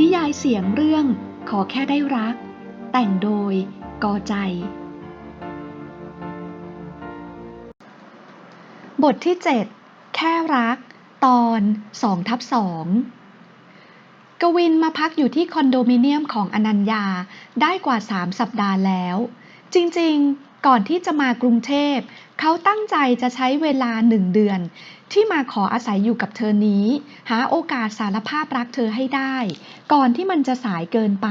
นิยายเสียงเรื่องขอแค่ได้รัก แต่งโดยกอใจ บทที่ 7 แค่รัก ตอน2ทับ2กวินมาพักอยู่ที่คอนโดมิเนียมของอนัญญาได้กว่า 3 สัปดาห์แล้ว จริงๆ ก่อนที่จะมากรุงเทพ เขาตั้งใจจะใช้เวลาหนึ่งเดือน ที่มาขออาศัยอยู่กับเธอนี้ หาโอกาสสารภาพรักเธอให้ได้ ก่อนที่มันจะสายเกินไป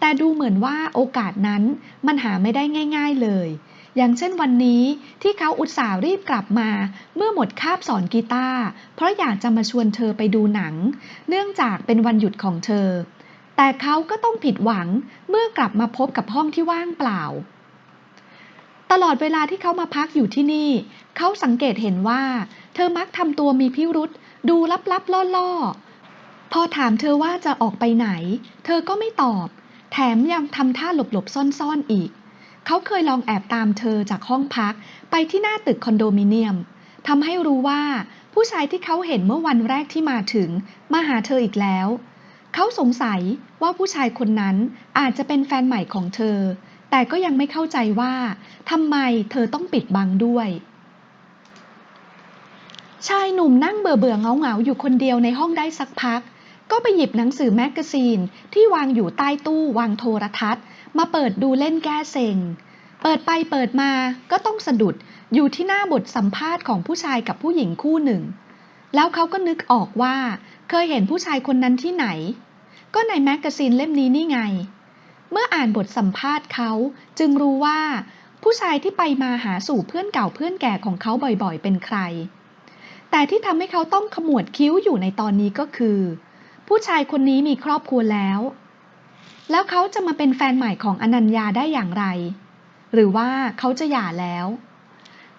แต่ดูเหมือนว่าโอกาสนั้นมันหาไม่ได้ง่าย ๆเลย อย่างเช่นวันนี้ที่เขาอุตส่าห์รีบกลับมา เมื่อหมดคาบสอนกีตาร์เพราะอยากจะมาชวนเธอไปดูหนัง เนื่องจากเป็นวันหยุดของเธอแต่เขาก็ต้องผิดหวังเมื่อกลับมาพบกับห้องที่ว่างเปล่า ตลอดเวลาที่เขามาพักอยู่ที่นี่ เขาสังเกตเห็นว่า เธอมักทำตัวมีพิรุษดูลับๆล่อๆ พอถามเธอว่าจะออกไปไหน เธอก็ไม่ตอบ แถมยังทำท่าหลบๆซ่อนๆอีก เขาเคยลองแอบตามเธอจากห้องพักไปที่หน้าตึกคอนโดมิเนียมทำให้รู้ว่าผู้ชายที่เขาเห็นเมื่อวันแรกที่มาถึง มาหาเธออีกแล้ว เขาสงสัยว่าผู้ชายคนนั้นอาจจะเป็นแฟนใหม่ของเธอ แต่ก็ยังไม่เข้าใจว่าทำไมเธอต้องปิดบังด้วย ชายหนุ่มนั่งเบื่อเบื่อเงาเงาอยู่คนเดียวในห้องได้สักพัก ก็ไปหยิบหนังสือแมกกาซีนที่วางอยู่ใต้ตู้วางโทรทัศน์ มาเปิดดูเล่นแก้เซ็ง เปิดไปเปิดมาก็ต้องสะดุดอยู่ที่หน้าบทสัมภาษณ์ของผู้ชายกับผู้หญิงคู่หนึ่ง แล้วเขาก็นึกออกว่า เคยเห็นผู้ชายคนนั้นที่ไหน ก็ในแมกกาซีนเล่มนี้นี่ไง เมื่ออ่านบทสัมภาษณ์เขาจึงรู้ว่า ผู้ชายที่ไปมาหาสู่เพื่อนเก่าเพื่อนแก่ของเขาบ่อยๆ เป็นใคร แต่ที่ทำให้เขาต้องขมวดคิ้วอยู่ในตอนนี้ก็คือ ผู้ชายคนนี้มีครอบครัวแล้ว แล้วเขาจะมาเป็นแฟนใหม่ของอนัญญาได้อย่างไร หรือว่าเขาจะหย่าแล้ว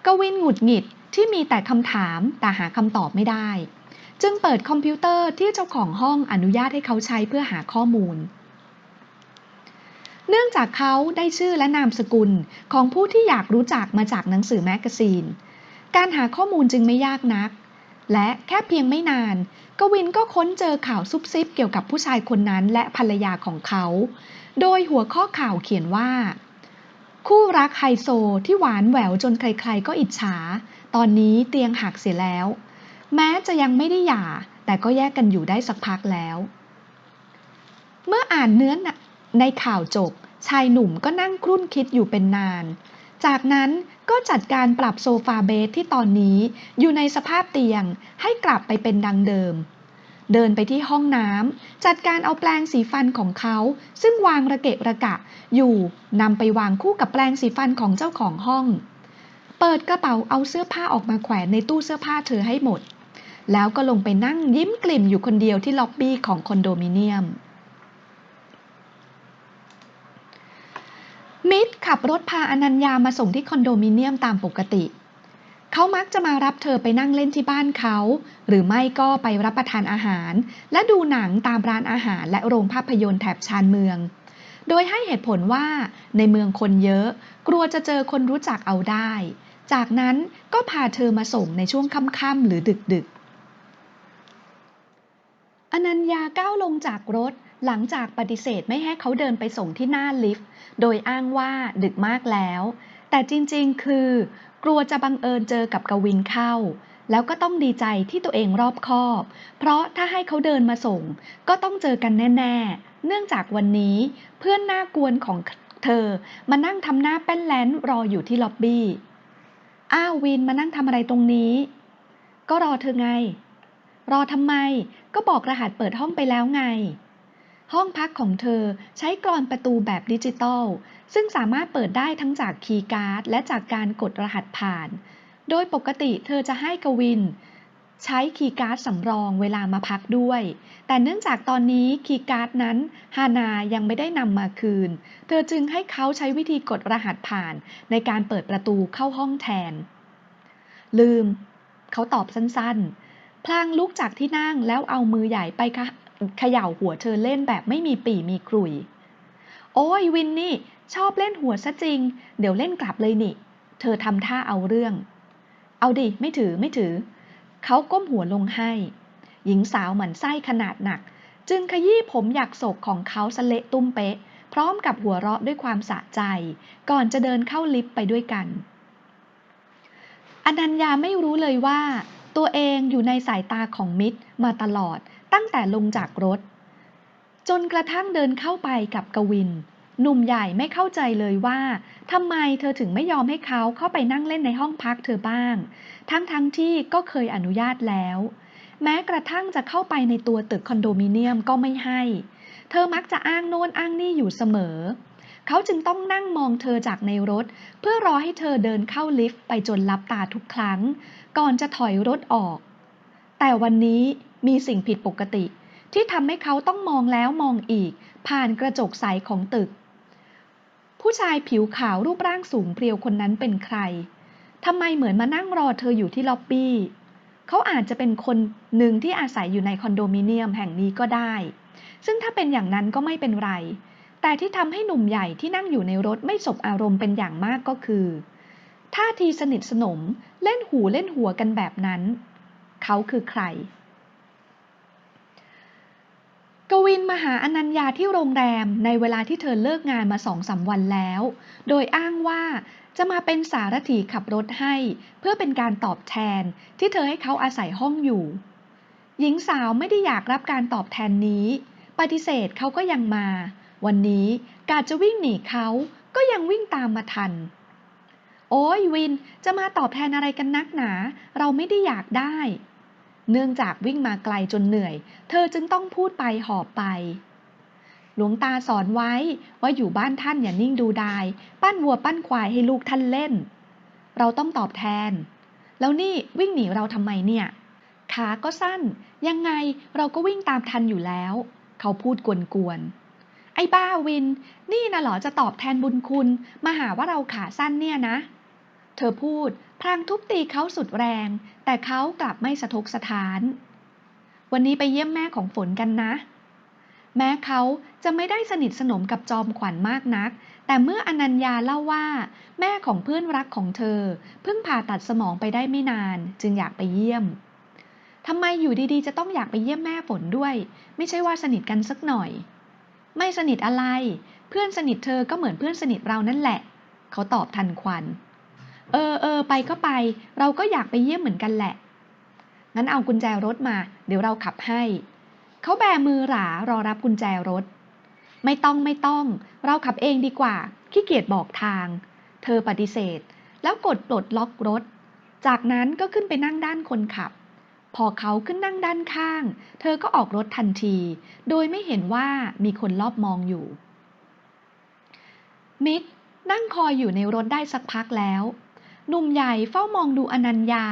กวินหงุดหงิดที่มีแต่คำถามแต่หาคำตอบไม่ได้ จึงเปิดคอมพิวเตอร์ที่เจ้าของห้องอนุญาตให้เขาใช้เพื่อหาข้อมูล เนื่องจากเขาได้ชื่อและนามสกุลของผู้ที่อยากรู้จักมาจากหนังสือแมกกาซีน การหาข้อมูลจึงไม่ยากนัก และแค่เพียงไม่นาน กวินก็ค้นเจอข่าวซุบซิบเกี่ยวกับผู้ชายคนนั้นและภรรยาของเขา โดยหัวข้อข่าวเขียนว่า คู่รักไฮโซที่หวานแหววจนใครๆก็อิจฉา ตอนนี้เตียงหักเสียแล้ว แม้จะยังไม่ได้หย่าแต่ก็แยกกันอยู่ได้สักพักแล้ว เมื่ออ่านเนื้อ ในข่าวจบ ชายหนุ่มก็นั่งครุ่นคิดอยู่เป็นนาน จากนั้นก็จัดการปรับโซฟาเบสที่ตอนนี้อยู่ในสภาพเตียงให้กลับไปเป็นดังเดิม เดินไปที่ห้องน้ำจัดการเอาแปรงสีฟันของเขา ซึ่งวางระเกะระกะ อยู่นำไปวางคู่กับแปรงสีฟันของเจ้าของห้อง เปิดกระเป๋าเอาเสื้อผ้าออกมาแขวนในตู้เสื้อผ้าเธอให้หมด แล้วก็ลงไปนั่งยิ้มกลิ่มอยู่คนเดียวที่ล็อบบี้ของคอนโดมิเนียม มิตรขับรถพาอนัญญามาส่งที่คอนโดมิเนียมตามปกติ เขามักจะมารับเธอไปนั่งเล่นที่บ้านเขา หรือไม่ก็ไปรับประทานอาหาร และดูหนังตามร้านอาหารและโรงภาพยนตร์แถบชานเมือง โดยให้เหตุผลว่าในเมืองคนเยอะ กลัวจะเจอคนรู้จักเอาได้ จากนั้นก็พาเธอมาส่งในช่วงค่ำๆหรือดึกๆ อนัญญาก้าวลงจากรถ หลังจากปฏิเสธไม่ให้เขาเดินไปส่งที่หน้าลิฟต์ โดยอ้างว่าดึกมากแล้ว แต่จริงๆ คือ กลัวจะบังเอิญเจอกับกวินเข้า แล้วก็ต้องดีใจที่ตัวเองรอบคอบ เพราะถ้าให้เขาเดินมาส่ง ก็ต้องเจอกันแน่ๆ เนื่องจากวันนี้เพื่อนหน้ากวนของเธอมานั่งทำหน้าแป้นแลนรออยู่ที่ล็อบบี้ อ้าววินมานั่งทำอะไรตรงนี้ ก็รอเธอไง รอทำไม ก็บอกรหัสเปิดห้องไปแล้วไง ห้องพักของเธอใช้กรอนประตูแบบดิจิตอล ซึ่งสามารถเปิดได้ทั้งจากคีย์การ์ด และจากการกดรหัสผ่าน โดยปกติเธอจะให้กวิน ใช้คีย์การ์ดสำรองเวลามาพักด้วย แต่เนื่องจากตอนนี้คีย์การ์ดนั้นฮานายังไม่ได้นำมาคืน เธอจึงให้เขาใช้วิธีกดรหัสผ่าน ในการเปิดประตูเข้าห้องแทน ลืม เขาตอบสั้นๆพลางลุกจากที่นั่งแล้วเอามือใหญ่ไปคะ เขย่าหัวเธอเล่นแบบไม่มีปี่มีกลุย โอ้ยวินนี่ ชอบเล่นหัวซะจริง เดี๋ยวเล่นกลับเลยนี่ เธอทำท่าเอาเรื่อง เอาดิ ไม่ถือไม่ถือ เขาก้มหัวลงให้ หญิงสาวหมันไส้ขนาดหนัก จึงขยี้ผมหยักโศกของเขาสะเละตุ้มเป๊ะ พร้อมกับหัวเราะด้วยความสะใจ ก่อนจะเดินเข้าลิฟต์ไปด้วยกันอนัญญาไม่รู้เลยว่า ตัวเองอยู่ในสายตาของมิตรมาตลอด ตั้งแต่ลงจากรถ จนกระทั่งเดินเข้าไปกับกวิน หนุ่มใหญ่ไม่เข้าใจเลยว่าทำไมเธอถึงไม่ยอมให้เขาเข้าไปนั่งเล่นในห้องพักเธอบ้าง ทั้งๆทที่ก็เคยอนุญาตแล้ว แม้กระทั่งจะเข้าไปในตัวตึกคอนโดมิเนียมก็ไม่ให้ เธอมักจะอ้างโน่นอ้างนี่อยู่เสมอเขาจึงต้องนั่งมองเธอจากในรถ เพื่อรอให้เธอเดินเข้าลิฟต์ไปจนลับตาทุกครั้ง ก่อนจะถอยรถออก แต่วันนี้ มีสิ่งผิดปกติ ที่ทำให้เขาต้องมองแล้วมองอีก ผ่านกระจกใสของตึก ผู้ชายผิวขาวรูปร่างสูงเพรียวคนนั้นเป็นใครทำไมเหมือนมานั่งรอเธออยู่ที่ล็อบบี้เขาอาจจะเป็นคนหนึ่งที่อาศัยอยู่ในคอนโดมิเนียมแห่งนี้ก็ได้ ซึ่งถ้าเป็นอย่างนั้นก็ไม่เป็นไร แต่ที่ทำให้หนุ่มใหญ่ที่นั่งอยู่ในรถไม่สบอารมณ์เป็นอย่างมากก็คือท่าทีสนิทสนมเล่นหูเล่นหัวกันแบบนั้น เขาคือใคร ก วินมาหาอนัญญาที่โรงแรมในเวลาที่เธอเลิกงานมาสองสาวันแล้ว โดยอ้างว่าจะมาเป็นสารถีขับรถให้ เพื่อเป็นการตอบแทนที่เธอให้เขาอาศัยห้องอยู่ หญิงสาวไม่ได้อยากรับการตอบแทนนี้ ปฏิเสธเขาก็ยังมา วันนี้กาจะวิ่งหนีเขาก็ยังวิ่งตามมาทัน โอ้ยวินจะมาตอบแทนอะไรกันนักหนา เราไม่ได้อยากได้ เนื่องจากวิ่งมาไกลจนเหนื่อย เธอจึงต้องพูดไปหอบไป หลวงตาสอนไว้ว่าอยู่บ้านท่านอย่านิ่งดูดาย ปั้นวัวปั้นควายให้ลูกท่านเล่น เราต้องตอบแทน แล้วนี่วิ่งหนีเราทำไมเนี่ย ขาก็สั้น ยังไงเราก็วิ่งตามทันอยู่แล้ว เขาพูดกวนๆ ไอ้บ้าวิน นี่นะเหรอจะตอบแทนบุญคุณ มาหาว่าเราขาสั้นเนี่ยนะ เธอพูด พลางทุบตีเขาสุดแรง แต่เขากลับไม่สะทกสะทาน วันนี้ไปเยี่ยมแม่ของฝนกันนะ แม้เขาจะไม่ได้สนิทสนมกับจอมขวัญมากนัก แต่เมื่ออนัญญาเล่าว่า แม่ของเพื่อนรักของเธอ เพิ่งผ่าตัดสมองไปได้ไม่นาน จึงอยากไปเยี่ยมทำไมอยู่ดีๆ จะต้องอยากไปเยี่ยมแม่ฝนด้วย ไม่ใช่ว่าสนิทกันสักหน่อย ไม่สนิทอะไร เพื่อนสนิทเธอก็เหมือนเพื่อนสนิทเรานั่นแหละ เขาตอบทันควัน เออเออไปก็ไป เราก็อยากไปเยี่ยมเหมือนกันแหละ งั้นเอากุญแจรถมา เดี๋ยวเราขับให้ เขาแบมือหรารอรับกุญแจรถ ไม่ต้องไม่ต้อง เราขับเองดีกว่า ขี้เกียจบอกทาง เธอปฏิเสธ แล้วกดปลดล็อกรถ จากนั้นก็ขึ้นไปนั่งด้านคนขับ พอเขาขึ้นนั่งด้านข้าง เธอก็ออกรถทันที โดยไม่เห็นว่ามีคนรอบมองอยู่ มิกนั่งคอยอยู่ในรถได้สักพักแล้ว หนุ่มใหญ่เฝ้ามองดูอนัญญา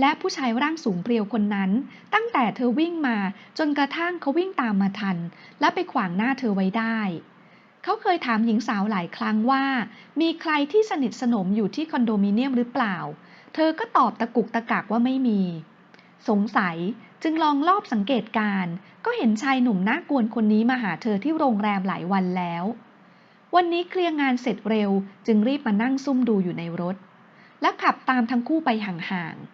และผู้ชายร่างสูงเพรียวคนนั้น ตั้งแต่เธอวิ่งมาจนกระทั่งเขาวิ่งตามมาทัน และไปขวางหน้าเธอไว้ได้ เขาเคยถามหญิงสาวหลายครั้งว่า มีใครที่สนิทสนมอยู่ที่คอนโดมิเนียมหรือเปล่า เธอก็ตอบตะกุกตะกักว่าไม่มี สงสัยจึงลองลอบสังเกตการ ก็เห็นชายหนุ่มน่ากวนคนนี้มาหาเธอที่โรงแรมหลายวันแล้ว วันนี้เคลียร์งานเสร็จเร็ว จึงรีบมานั่งซุ่มดูอยู่ในรถ และขับตามทั้งคู่ไปห่างๆ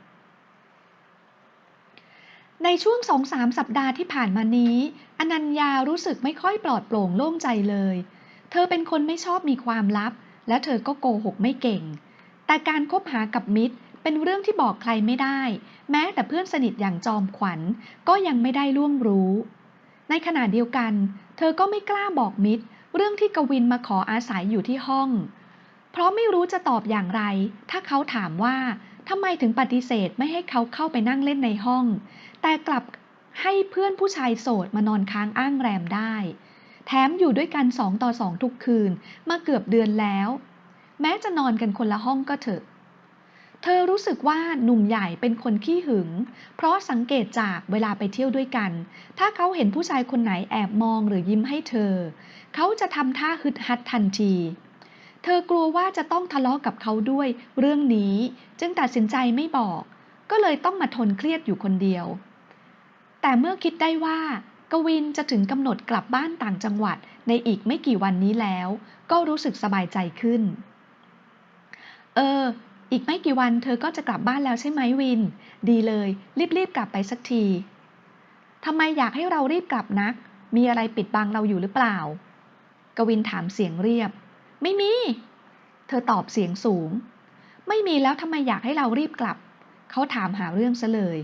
ในช่วงสองสามสัปดาห์ที่ผ่านมานี้ อนัญญารู้สึกไม่ค่อยปลอดโปร่งโล่งใจเลย เธอเป็นคนไม่ชอบมีความลับ และเธอก็โกหกไม่เก่ง แต่การคบหากับมิตรเป็นเรื่องที่บอกใครไม่ได้ แม้แต่เพื่อนสนิทอย่างจอมขวัญก็ยังไม่ได้ล่วงรู้ ในขณะเดียวกัน เธอก็ไม่กล้าบอกมิตร เรื่องที่กวินมาขออาศัยอยู่ที่ห้อง เพราะไม่รู้จะตอบอย่างไร ถ้าเขาถามว่าทำไมถึงปฏิเสธไม่ให้เขาเข้าไปนั่งเล่นในห้อง แต่กลับให้เพื่อนผู้ชายโสดมานอนค้างอ้างแรมได้ แถมอยู่ด้วยกันสองต่อสองทุกคืนมาเกือบเดือนแล้ว แม้จะนอนกันคนละห้องก็เถอะ เธอรู้สึกว่าหนุ่มใหญ่เป็นคนขี้หึง เพราะสังเกตจากเวลาไปเที่ยวด้วยกัน ถ้าเขาเห็นผู้ชายคนไหนแอบมองหรือยิ้มให้เธอ เขาจะทำท่าฮึดฮัดทันที ธอกลัวว่าจะต้องทะเลาะกับเขาด้วยเรื่องนี้ จึงตัดสินใจไม่บอก ก็เลยต้องมาทนเครียดอยู่คนเดียว แต่เมื่อคิดได้ว่ากวินจะถึงกำหนดกลับบ้านต่างจังหวัดในอีกไม่กี่วันนี้แล้ว ก็รู้สึกสบายใจขึ้น เออ อีกไม่กี่วันเธอก็จะกลับบ้านแล้วใช่ไหมวิน ดีเลย รีบๆกลับไปสักทีทำไมอยากให้เรารีบกลับนัก มีอะไรปิดบังเราอยู่หรือเปล่า กวินถามเสียงเรียบ ไม่มี เธอตอบเสียงสูง ไม่มีแล้วทำไมอยากให้เรารีบกลับ เขาถามหาเรื่องซะเลย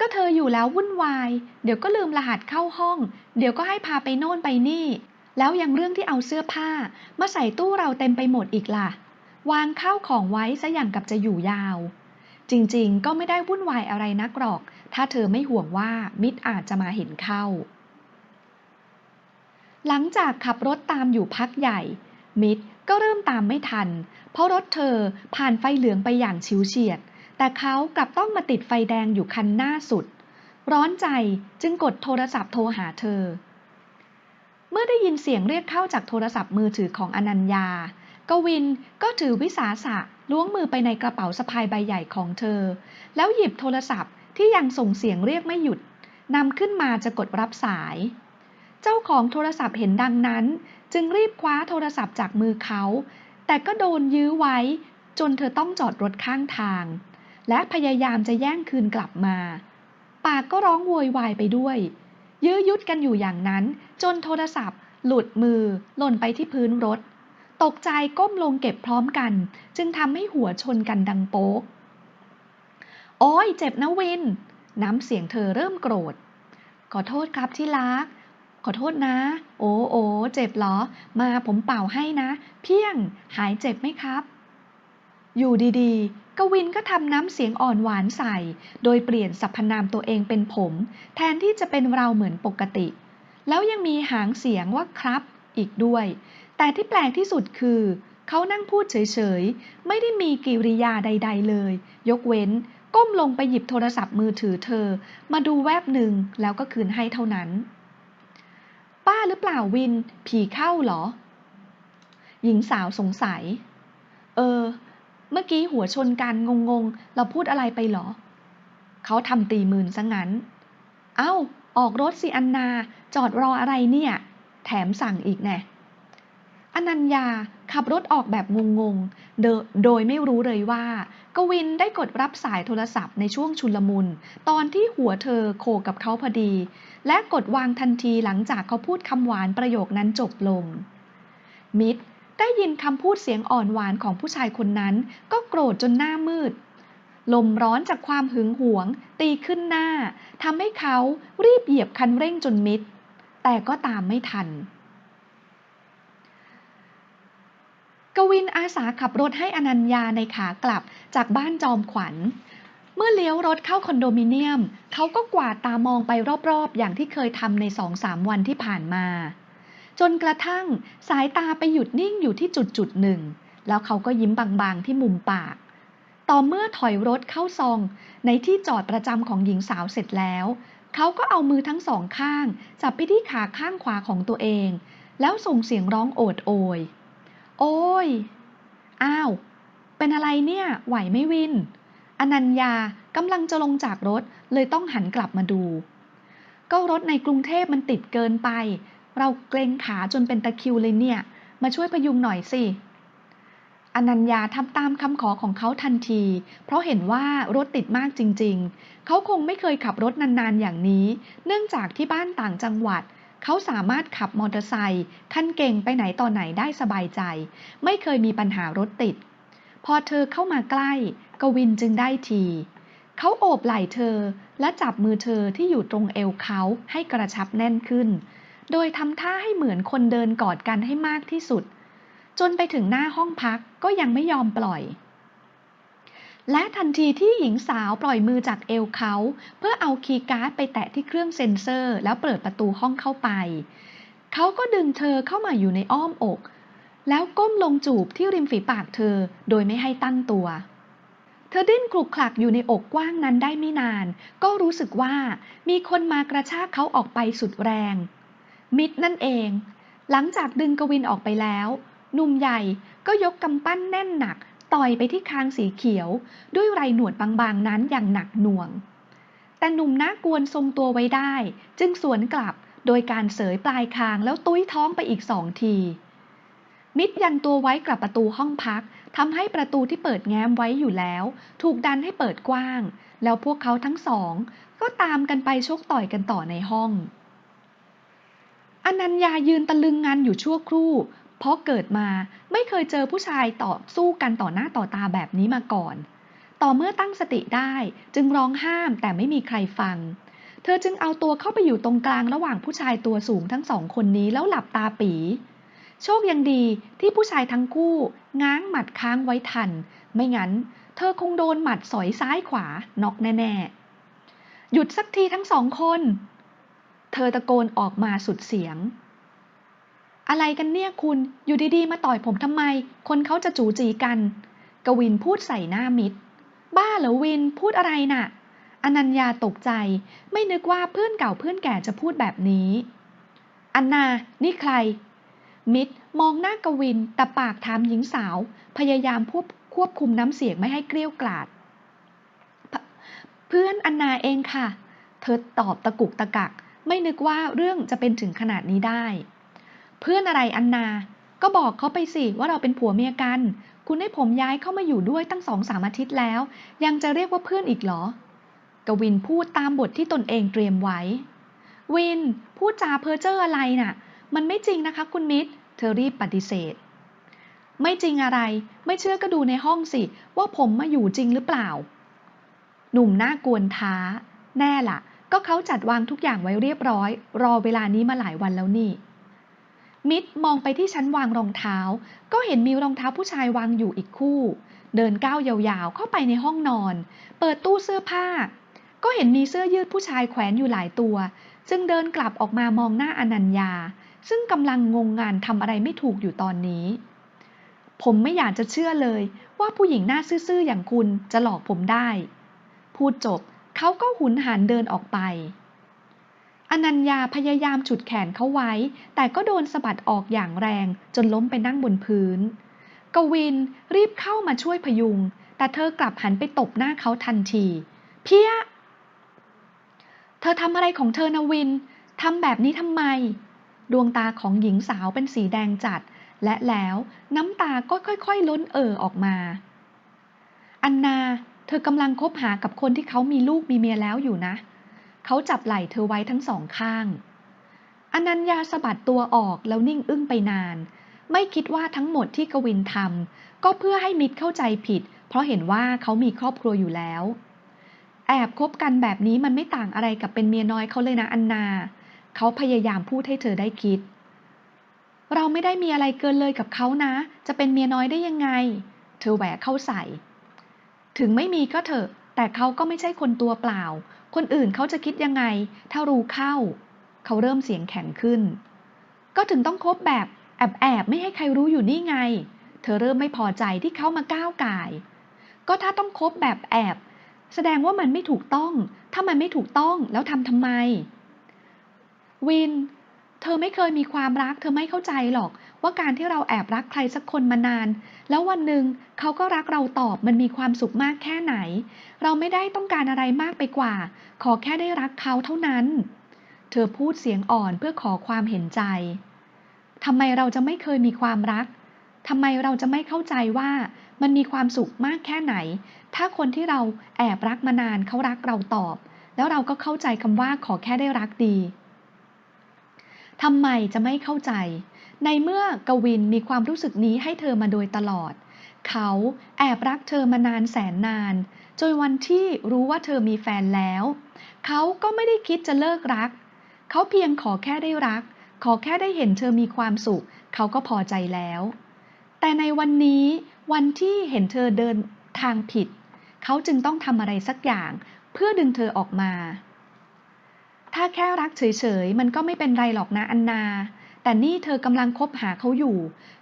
ก็เธออยู่แล้ววุ่นวาย เดี๋ยวก็ลืมรหัสเข้าห้อง เดี๋ยวก็ให้พาไปโน่นไปนี่ แล้วยังเรื่องที่เอาเสื้อผ้า มาใส่ตู้เราเต็มไปหมดอีกล่ะ วางข้าวของไว้ซะอย่างกับจะอยู่ยาว จริงๆ ก็ไม่ได้วุ่นวายอะไรนักหรอก ถ้าเธอไม่ห่วงว่ามิตรอาจจะมาเห็นเข้าหลังจากขับรถตามอยู่พักใหญ่ มิตรก็เริ่มตามไม่ทัน เพราะรถเธอผ่านไฟเหลืองไปอย่างชิวเฉียด แต่เขากลับต้องมาติดไฟแดงอยู่คันหน้าสุด ร้อนใจจึงกดโทรศัพท์โทรหาเธอ เมื่อได้ยินเสียงเรียกเข้าจากโทรศัพท์มือถือของอนัญญากวินก็ถือวิสาสะล้วงมือไปในกระเป๋าสะพายใบใหญ่ของเธอ แล้วหยิบโทรศัพท์ที่ยังส่งเสียงเรียกไม่หยุดนำขึ้นมาจะกดรับสาย เจ้าของโทรศัพท์เห็นดังนั้น จึงรีบคว้าโทรศัพท์จากมือเขา แต่ก็โดนยื้อไว้ จนเธอต้องจอดรถข้างทาง และพยายามจะแย่งคืนกลับมา ปากก็ร้องโวยวายไปด้วย ยื้อยุดกันอยู่อย่างนั้น จนโทรศัพท์ หลุดมือ หล่นไปที่พื้นรถ ตกใจก้มลงเก็บพร้อมกัน จึงทำให้หัวชนกันดังโป๊ก โอ้ยเจ็บนะวิน น้ำเสียงเธอเริ่มโกรธ ขอโทษครับที่รัก ขอโทษนะ โอ้โอ้เจ็บเหรอ มาผมเป่าให้นะ เพียง หายเจ็บไหมครับ อยู่ดีๆ กวินก็ทำน้ำเสียงอ่อนหวานใส่ โดยเปลี่ยนสรรพนามตัวเองเป็นผม แทนที่จะเป็นเราเหมือนปกติ แล้วยังมีหางเสียงว่าครับ อีกด้วย แต่ที่แปลกที่สุดคือเขานั่งพูดเฉยๆ ไม่ได้มีกิริยาใด ๆ เลย ยกเว้น ก้มลงไปหยิบโทรศัพท์มือถือเธอ มาดูแวบหนึ่งแล้วก็คืนให้เท่านั้น ป้าหรือเปล่าวิน ผีเข้าเหรอ หญิงสาวสงสัย เออ เมื่อกี้หัวชนกันงงๆ เราพูดอะไรไปเหรอ เขาทำตีมืนซะงั้น เอ้า ออกรถสิอันนา จอดรออะไรเนี่ย แถมสั่งอีกแน่ อนัญญาขับรถออกแบบงงๆ โดยไม่รู้เลยว่า กวินได้กดรับสายโทรศัพท์ในช่วงชุลมุน ตอนที่หัวเธอโขกกับเขาพอดี และกดวางทันทีหลังจากเขาพูดคำหวานประโยคนั้นจบลง มิตรได้ยินคำพูดเสียงอ่อนหวานของผู้ชายคนนั้น ก็โกรธจนหน้ามืด ลมร้อนจากความหึงหวง ตีขึ้นหน้าทำให้เขารีบเหยียบคันเร่งจนมิด แต่ก็ตามไม่ทัน กวินอาสาขับรถให้อนัญญาในขากลับจากบ้านจอมขวัญ เมื่อเลี้ยวรถเข้าคอนโดมิเนียม เขาก็กวาดตามองไปรอบๆ อย่างที่เคยทำในสองสามวันที่ผ่านมา จนกระทั่งสายตาไปหยุดนิ่งอยู่ที่จุดจุดหนึ่ง แล้วเขาก็ยิ้มบางๆที่มุมปาก ต่อเมื่อถอยรถเข้าซอง ในที่จอดประจำของหญิงสาวเสร็จแล้ว เขาก็เอามือทั้งสองข้าง จับไปที่ขาข้างขวาของตัวเอง แล้วส่งเสียงร้องโอดโอย โอ้ย อ้าว เป็นอะไรเนี่ย ไหวไม่วิน อนัญญากำลังจะลงจากรถเลยต้องหันกลับมาดู ก็รถในกรุงเทพมันติดเกินไป เราเกรงขาจนเป็นตะคิวเลยเนี่ย มาช่วยพยุงหน่อยสิ อนัญญาทำตามคำขอของเขาทันที เพราะเห็นว่ารถติดมากจริง ๆ เขาคงไม่เคยขับรถนานๆอย่างนี้ เนื่องจากที่บ้านต่างจังหวัด เขาสามารถขับมอเตอร์ไซค์คันเก่งไปไหนต่อไหนได้สบายใจ ไม่เคยมีปัญหารถติด พอเธอเข้ามาใกล้ กวินจึงได้ที เขาโอบไหล่เธอและจับมือเธอที่อยู่ตรงเอวเขาให้กระชับแน่นขึ้น โดยทำท่าให้เหมือนคนเดินกอดกันให้มากที่สุด จนไปถึงหน้าห้องพักก็ยังไม่ยอมปล่อย และทันทีที่หญิงสาวปล่อยมือจากเอวเขา เพื่อเอาคีย์การ์ดไปแตะที่เครื่องเซ็นเซอร์ แล้วเปิดประตูห้องเข้าไป เขาก็ดึงเธอเข้ามาอยู่ในอ้อมอก แล้วก้มลงจูบที่ริมฝีปากเธอโดยไม่ให้ตั้งตัว เธอดิ้นคลุกคลักอยู่ในอกกว้างนั้นได้ไม่นาน ก็รู้สึกว่ามีคนมากระชากเขาออกไปสุดแรง มิดนั่นเอง หลังจากดึงกวินออกไปแล้วหนุ่มใหญ่ก็ยกกำปั้นแน่นหนัก ต่อยไปที่คางสีเขียว ด้วยไรหนวดบางๆนั้นอย่างหนักหน่วง แต่หนุ่มน่ากวนทรงตัวไว้ได้ จึงสวนกลับโดยการเสยปลายคางแล้วตุ้ยท้องไปอีกสองที มิดยันตัวไว้กับประตูห้องพักทำให้ประตูที่เปิดแง้มไว้อยู่แล้ว ถูกดันให้เปิดกว้าง แล้วพวกเขาทั้งสอง ก็ตามกันไปชกต่อยกันต่อในห้องอนัญญายืนตะลึงงันอยู่ชั่วครู่ เพราะเกิดมาไม่เคยเจอผู้ชายต่อสู้กันต่อหน้าต่อตาแบบนี้มาก่อน ต่อเมื่อตั้งสติได้จึงร้องห้ามแต่ไม่มีใครฟัง เธอจึงเอาตัวเข้าไปอยู่ตรงกลางระหว่างผู้ชายตัวสูงทั้งสองคนนี้แล้วหลับตาปี โชคยังดีที่ผู้ชายทั้งคู่ ง้างหมัดค้างไว้ทัน ไม่งั้น เธอคงโดนหมัดสอยซ้ายขวาน็อกแน่ๆ หยุดสักทีทั้งสองคน เธอตะโกนออกมาสุดเสียง อะไรกันเนี่ยคุณอยู่ดีๆ มาต่อยผมทำไม คนเขาจะจูจีกัน กวินพูดใส่หน้ามิตรบ้าเหรอวินพูดอะไรน่ะ อนัญญาตกใจ ไม่นึกว่าเพื่อนเก่าเพื่อนแก่จะพูดแบบนี้อันนา นี่ใคร มิตรมองหน้ากวินแต่ปากถามหญิงสาว พยายามควบควบคุมน้ำเสียงไม่ให้เกลี้ยวกล่อดเพื่เพื่อนอันนาเองค่ะ เธอตอบตะกุกตะกัก ไม่นึกว่าเรื่องจะเป็นถึงขนาดนี้ได้ เพื่อนอะไรอันนา ก็บอกเขาไปสิว่าเราเป็นผัวเมียกัน คุณให้ผมย้ายเข้ามาอยู่ด้วยตั้งสองสามอาทิตย์แล้ว ยังจะเรียกว่าเพื่อนอีกเหรอ กวินพูดตามบทที่ตนเองเตรียมไว้ วิน พูดจาเพ้อเจ้ออะไรน่ะ มันไม่จริงนะคะคุณมิตร เธอรีบปฏิเสธ ไม่จริงอะไร ไม่เชื่อก็ดูในห้องสิ ว่าผมมาอยู่จริงหรือเปล่า หนุ่มหน้ากวนท้า แน่ล่ะ ก็เขาจัดวางทุกอย่างไว้เรียบร้อย รอเวลานี้มาหลายวันแล้วนี่ มิตรมองไปที่ชั้นวางรองเท้า ก็เห็นมีรองเท้าผู้ชายวางอยู่อีกคู่ เดินก้าวยาวๆ เข้าไปในห้องนอน เปิดตู้เสื้อผ้า ก็เห็นมีเสื้อยืดผู้ชายแขวนอยู่หลายตัว จึงเดินกลับออกมามองหน้าอนัญญา ซึ่งกำลังงงงานทำอะไรไม่ถูกอยู่ตอนนี้ ผมไม่อยากจะเชื่อเลยว่าผู้หญิงหน้าซื่อๆอย่างคุณจะหลอกผมได้ พูดจบเขาก็หุนหันเดินออกไป อนัญญาพยายามฉุดแขนเขาไว้ แต่ก็โดนสะบัดออกอย่างแรงจนล้มไปนั่งบนพื้น กวินรีบเข้ามาช่วยพยุง แต่เธอกลับหันไปตบหน้าเขาทันที เพี้ย เธอทำอะไรของเธอนวินทำแบบนี้ทำไม ดวงตาของหญิงสาวเป็นสีแดงจัด และแล้วน้ำตาก็ค่อยๆ ล้นเอ่อออกมา อันนา เธอกำลังคบหากับคนที่เขามีลูกมีเมียแล้วอยู่นะเขาจับไหล่เธอไว้ทั้งสองข้าง อนัญญาสะบัดตัวออกแล้วนิ่งอึ้งไปนาน ไม่คิดว่าทั้งหมดที่กวินทำก็เพื่อให้มิตรเข้าใจผิด เพราะเห็นว่าเขามีครอบครัวอยู่แล้ว แอบคบกันแบบนี้มันไม่ต่างอะไรกับเป็นเมียน้อยเขาเลยนะอันนา เขาพยายามพูดให้เธอได้คิด เราไม่ได้มีอะไรเกินเลยกับเขานะ จะเป็นเมียน้อยได้ยังไง เธอแหวกเข้าใส่ ถึงไม่มีก็เถอะแต่เขาก็ไม่ใช่คนตัวเปล่า คนอื่นเขาจะคิดยังไง ถ้ารู้เข้า เขาเริ่มเสียงแข็งขึ้น ก็ถึงต้องคบแบบแอบแอบไม่ให้ใครรู้อยู่นี่ไง เธอเริ่มไม่พอใจที่เขามาก้าวไก่ก็ถ้าต้องคบแบบแอบ แสดงว่ามันไม่ถูกต้อง ถ้ามันไม่ถูกต้องแล้วทำทำไม วิน ธอไม่เคยมีความรัก เธอไม่เข้าใจหรอก ว่าการที่เราแอบรักใครสักคนมานาน แล้ววันหนึ่งเขาก็รักเราตอบมันมีความสุขมากแค่ไหน เราไม่ได้ต้องการอะไรมากไปกว่า ขอแค่ได้รักเขาเท่านั้น เธอพูดเสียงอ่อนเพื่อขอความเห็นใจทำไมเราจะไม่เคยมีความรักทำไมเราจะไม่เข้าใจว่ามันมีความสุขมากแค่ไหน ถ้าคนที่เราแอบรักมานานเขารักเราตอบ แล้วเราก็เข้าใจคำว่าขอแค่ได้รักดี ทำไมจะไม่เข้าใจ ในเมื่อกวินมีความรู้สึกนี้ให้เธอมาโดยตลอด เขาแอบรักเธอมานานแสนนาน จนวันที่รู้ว่าเธอมีแฟนแล้ว เขาก็ไม่ได้คิดจะเลิกรัก เขาเพียงขอแค่ได้รัก ขอแค่ได้เห็นเธอมีความสุข เขาก็พอใจแล้ว แต่ในวันนี้วันที่เห็นเธอเดินทางผิด เขาจึงต้องทำอะไรสักอย่าง เพื่อดึงเธอออกมา ถ้าแค่รักเฉยๆ มันก็ไม่เป็นไรหรอกนะอันนา แต่นี่เธอกำลังคบหาเขาอยู่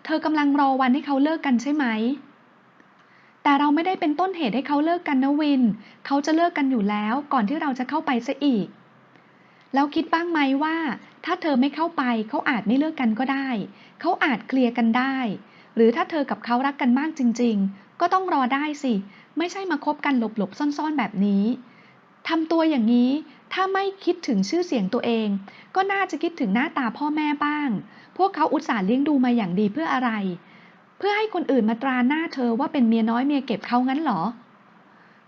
เธอกำลังรอวันให้เขาเลิกกันใช่ไหม แต่เราไม่ได้เป็นต้นเหตุให้เขาเลิกกันนะวิน เขาจะเลิกกันอยู่แล้วก่อนที่เราจะเข้าไปซะอีก แล้วคิดบ้างไหมว่า ถ้าเธอไม่เข้าไปเขาอาจไม่เลิกกันก็ได้ เขาอาจเคลียร์กันได้ หรือถ้าเธอกับเขารักกันมากจริง ๆ ก็ต้องรอได้สิ ไม่ใช่มาคบกันหลบๆซ่อนๆแบบนี้ ทำตัวอย่างนี้ถ้าไม่คิดถึงชื่อเสียงตัวเอง ก็น่าจะคิดถึงหน้าตาพ่อแม่บ้าง พวกเขาอุตส่าห์เลี้ยงดูมาอย่างดีเพื่ออะไร เพื่อให้คนอื่นมาตราหน้าเธอว่าเป็นเมียน้อยเมียเก็บเขางั้นเหรอ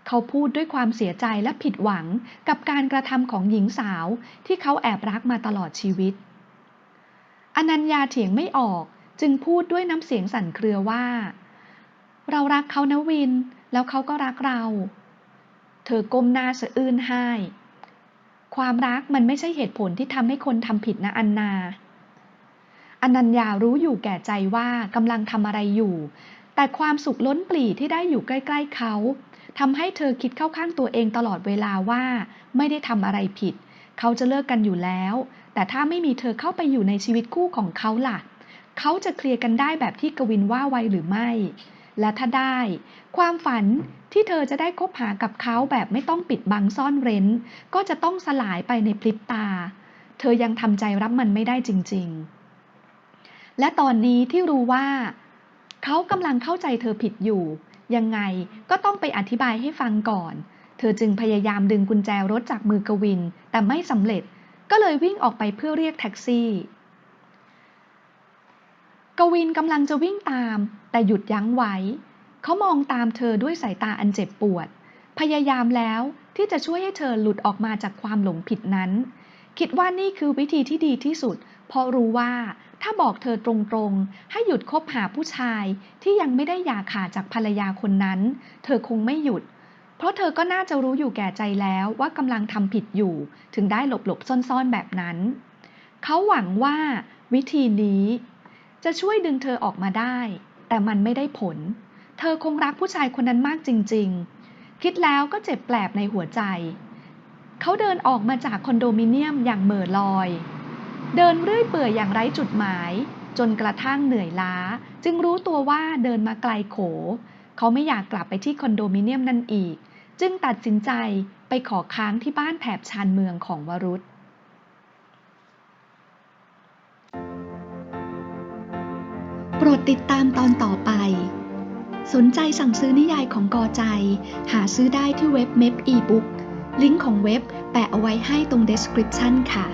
เขาพูดด้วยความเสียใจและผิดหวังกับการกระทำของหญิงสาวที่เขาแอบรักมาตลอดชีวิต อนัญญาเถียงไม่ออกจึงพูดด้วยน้ำเสียงสั่นเครือว่า เรารักเขานะวิน แล้วเขาก็รักเรา เธอก้มหน้าสะอื้นไห้ ความรักมันไม่ใช่เหตุผลที่ทำให้คนทำผิดนะอันนาอนัญญารู้อยู่แก่ใจว่ากำลังทำอะไรอยู่ แต่ความสุขล้นปลีที่ได้อยู่ใกล้ๆเขาทำให้เธอคิดเข้าข้างตัวเองตลอดเวลาว่า ไม่ได้ทำอะไรผิด เขาจะเลิกกันอยู่แล้ว แต่ถ้าไม่มีเธอเข้าไปอยู่ในชีวิตคู่ของเขาล่ะ เขาจะเคลียร์กันได้แบบที่กวินว่าไว้หรือไม่ และถ้าได้ ความฝันที่เธอจะได้คบหากับเขาแบบไม่ต้องปิดบังซ่อนเร้น ก็จะต้องสลายไปในพริบตา เธอยังทำใจรับมันไม่ได้จริง ๆ และตอนนี้ที่รู้ว่า เขากำลังเข้าใจเธอผิดอยู่ ยังไงก็ต้องไปอธิบายให้ฟังก่อน เธอจึงพยายามดึงกุญแจรถจากมือกวิน แต่ไม่สำเร็จ ก็เลยวิ่งออกไปเพื่อเรียกแท็กซี่ กวินกำลังจะวิ่งตาม แต่หยุดยั้งไว้ เขามองตามเธอด้วยสายตาอันเจ็บปวด พยายามแล้วที่จะช่วยให้เธอหลุดออกมาจากความหลงผิดนั้น คิดว่านี่คือวิธีที่ดีที่สุด เพราะรู้ว่าถ้าบอกเธอตรงๆ ให้หยุดคบหาผู้ชายที่ยังไม่ได้หย่าขาดจากภรรยาคนนั้น เธอคงไม่หยุด เพราะเธอก็น่าจะรู้อยู่แก่ใจแล้วว่ากำลังทำผิดอยู่ ถึงได้หลบๆซ่อนๆแบบนั้น เขาหวังว่าวิธีนี้ จะช่วยดึงเธอออกมาได้ แต่มันไม่ได้ผล เธอคงรักผู้ชายคนนั้นมากจริง ๆ คิดแล้วก็เจ็บแปลบในหัวใจ เขาเดินออกมาจากคอนโดมิเนียมอย่างเหม่อลอย เดินเรื่อยเปื่อยอย่างไร้จุดหมาย จนกระทั่งเหนื่อยล้า จึงรู้ตัวว่าเดินมาไกลโข เขาไม่อยากกลับไปที่คอนโดมิเนียมนั่นอีก จึงตัดสินใจไปขอค้างที่บ้านแถบชานเมืองของวรุษ โปรดติดตามตอนต่อไป สนใจสั่งซื้อนิยายของกอใจ หาซื้อได้ที่เว็บเม p อีบุ๊กลิงก์ของเว็บแปะเอาไว้ให้ตรง description ค่ะ